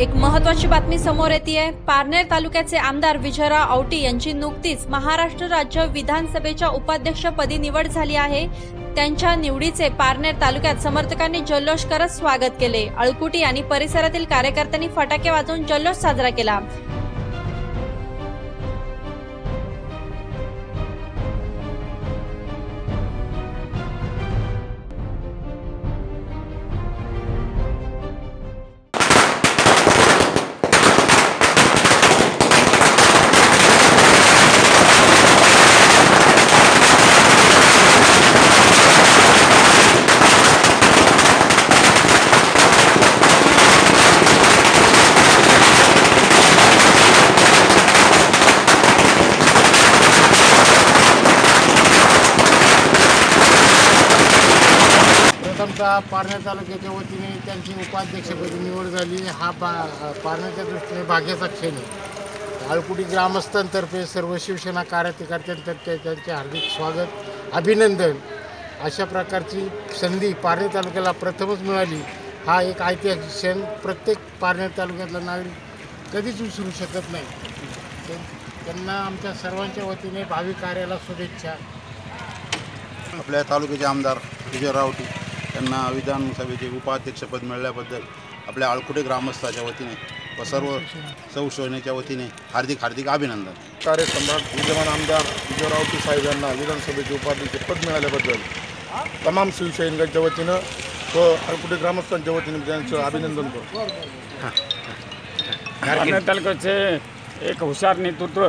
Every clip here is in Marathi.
एक महत्वाची बातमी समोर येते पारनेर तालुक्याचे आमदार विजयराव औटी यांची नुकतीच महाराष्ट्र राज्य विधानसभेच्या उपाध्यक्षपदी निवड झाली आहे. त्यांच्या निवडीचे पारनेर तालुक्यात समर्थकांनी जल्लोष करत स्वागत केले. अळकुटी आणि परिसरातील कार्यकर्त्यांनी फटाके वाजवून जल्लोष साजरा केला. आता पारनेर तालुक्याच्या वतीने त्यांची उपाध्यक्षपदी निवड झाली. हा पा पारनेरच्या दृष्टीने भाग्याचा क्षण आहे. आळकुटी ग्रामस्थांतर्फे सर्व शिवसेना कार्यकर्त्यांतर्फे त्यांचे हार्दिक स्वागत अभिनंदन. अशा प्रकारची संधी पारनेर तालुक्याला प्रथमच मिळाली. हा एक ऐतिहासिक क्षण. प्रत्येक पारनेर तालुक्यातला नागरिक कधीच विसरू शकत नाही. त्यांना आमच्या सर्वांच्या वतीने भावी कार्याला शुभेच्छा. आपल्या तालुक्याचे आमदार विजय रावटी यांना विधानसभेचे उपाध्यक्षपद मिळाल्याबद्दल आपल्या आळकुटे ग्रामस्थाच्या वतीने व सर्व सौशोनेच्या वतीने हार्दिक हार्दिक अभिनंदन. कार्यसम्राट विद्यमान आमदार विजय रावटी साहेब यांना विधानसभेचे उपाध्यक्ष पद मिळाल्याबद्दल तमाम शिवसैनिकांच्या वतीनं व अळकुटे ग्रामस्थांच्या वतीने त्यांचं अभिनंदन करतो. तालुक्याचे एक हुशार नेतृत्व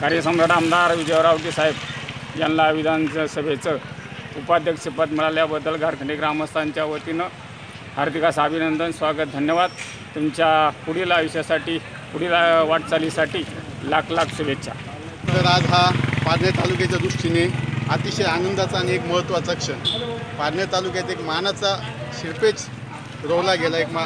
कार्यसम्राट आमदार विजयरावजी साहेब यांना विधानसभेचं उपाध्यक्षपद मिळाल्याबद्दल घारखंडी ग्रामस्थांच्या वतीनं हार्दिकास अभिनंदन स्वागत धन्यवाद. तुमच्या पुढील आयुष्यासाठी पुढील वाटचालीसाठी लाख लाख शुभेच्छा. तर आज हा पारनेर तालुक्याच्या दृष्टीने अतिशय आनंदाचा आणि एक महत्त्वाचा क्षण. पारनेर तालुक्यात एक मानाचा शिरपेच रोवला गेला. एक मा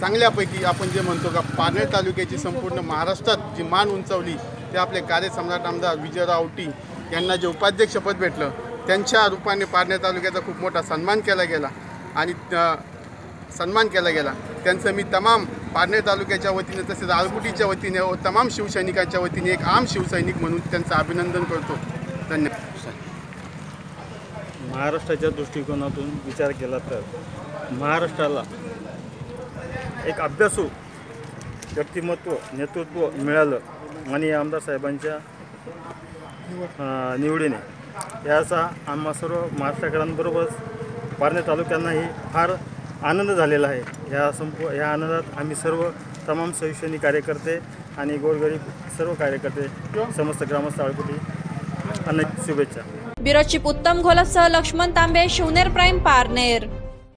चांगल्यापैकी आपण जे म्हणतो का पारनेर तालुक्याची संपूर्ण महाराष्ट्रात जी मान उंचावली ते आपले कार्यसम्राट आमदार विजयराव औटी यांना जे उपाध्यक्षपद भेटलं त्यांच्या रूपाने पारनेर तालुक्याचा खूप मोठा सन्मान केला गेला आणि सन्मान केला गेला. त्यांचं मी तमाम पारनेर तालुक्याच्या वतीने तसेच आळकुटीच्या वतीने व तमाम शिवसैनिकांच्या वतीने एक आम शिवसैनिक म्हणून त्यांचं अभिनंदन करतो. धन्यवाद. महाराष्ट्राच्या दृष्टिकोनातून विचार केला तर महाराष्ट्राला एक अभ्यासू व्यक्तिमत्व नेतृत्व मिळालं आणि आमदार साहेबांच्या निवडीने. याचा आम्हा सर्व महाराष्ट्रकरांबरोबरच पारणे तालुक्यांनाही फार आनंद झालेला आहे. ह्या संपू ह्या आनंदात आम्ही सर्व तमाम शिवसैनिक कार्यकर्ते आणि गोरगरीब सर्व कार्यकर्ते समस्त ग्रामस्थ आळकुटी अनेक शुभेच्छा. ब्युरो उत्तम घोलपसह लक्ष्मण तांबे शिवनेर प्राईम पारनेर.